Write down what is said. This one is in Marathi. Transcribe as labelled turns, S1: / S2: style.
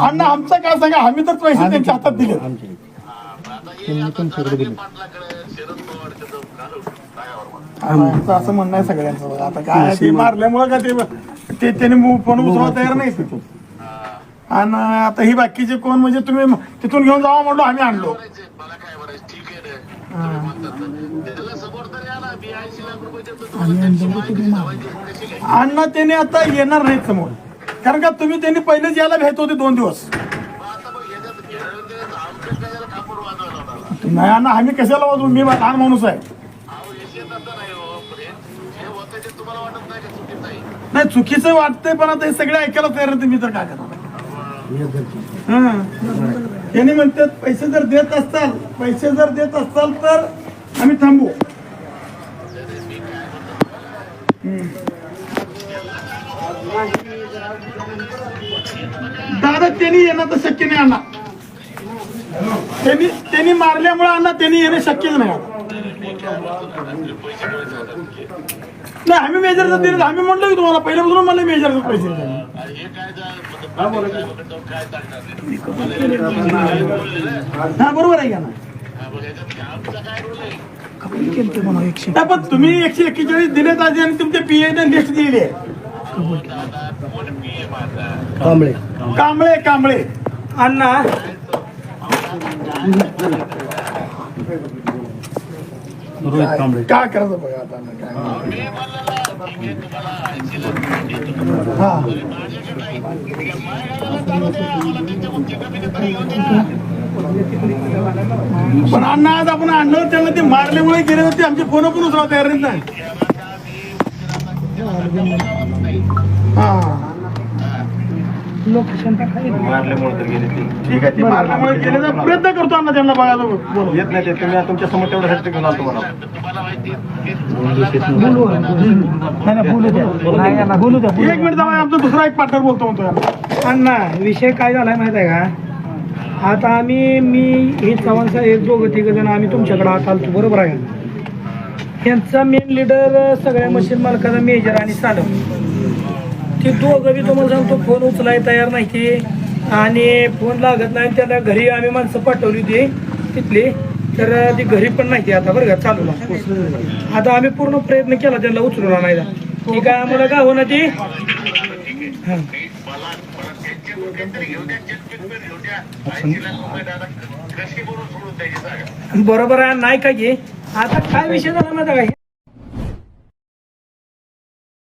S1: अण्णा आमचं काय सांगा? आम्ही तर पैसे त्यांच्या हातात दिले
S2: हे
S1: असं म्हणणं आहे सगळ्यांचं. आता काय ते मारल्यामुळं का ते त्याने मु- फोन उचलायला तयार नाही तिथून आणि आता ही बाकीचे कोण? म्हणजे तुम्ही तिथून घेऊन जावा म्हणलो आम्ही आणलो. अण्णा त्याने आता येणार नाही समोर. कारण का तुम्ही त्यांनी पहिलेच यायला भेट होते दोन दिवस. नाही अण्णा आम्ही कशाला वाजवू? मी लहान माणूस आहे.
S2: नाही चुकीचं
S1: वाटतंय पण आता हे सगळे ऐकायला तयार नाही तुम्ही तर काय करणार? त्याने म्हणतात पैसे जर देत असाल पैसे जर देत असाल तर आम्ही थांबू. दादा त्यांनी येणं तर शक्य नाही अण्णा. त्यांनी त्यांनी मारल्यामुळे अण्णा त्यांनी येणं शक्यच नाही. नाही आम्ही मेजरचं दिलं आम्ही म्हटलं की तुम्हाला पहिल्यापासून मला मेजरचं पैसे
S2: हे
S1: बरोबर आहे का ना पण तुम्ही एकशे एक्केचाळीस दिले आणि तुमच्या पी ने लिस्ट दिली आहे.
S2: माझा
S1: कांबळे कांबळे.
S3: अण्णा.
S1: काय करायचं बघा आता अण्णा. हा.
S2: नाही.
S1: पण अण्णा आज आपण आणलं त्यांना ते मारल्यामुळे गेले होते. आमचे फोन पण उचला तयार हा. ठीक आहे ते मारल्यामुळे गेले. तर प्रयत्न करतो अण्णा त्यांना बघायला. बोलू
S4: येत नाही ते. तुम्ही तुमच्यासमोर तेवढं घेऊन आलो
S2: तुम्हाला. माहिती आहे, ते
S3: बोलू नाही नाही, बोलू द्या. नाही अण्णा, बोलू द्या बोलू
S1: एक मिनिट जाऊ आमचा दुसरा एक पार्टनर बोलतो म्हणतो.
S3: अण्णा विषय काय झालाय माहीत आहे का? आता आम्ही मी हे चव्हाण साहेब दोघं तिघ जण आम्ही तुमच्याकडे आत आलतो. बरोबर आहे यांचा मेन लीडर सगळ्या मशीन मालकाचा मेजर आणि साडम ते दोघं बी तुम्हाला सांगतो फोन उचलाय तयार नाही ते आणि फोन लागत नाही त्याला घरी आम्ही माणसं पाठवली होती तिथली. तर ती घरी पण नाही ती आता बरं का चालू ना आता आम्ही पूर्ण प्रयत्न केला त्यांना उचलून आणायला. ठीक आहे आम्हाला का होणार ती? हां. बरोबर आहे नाही का की? आता काय विषय झाला माहिती आहे का?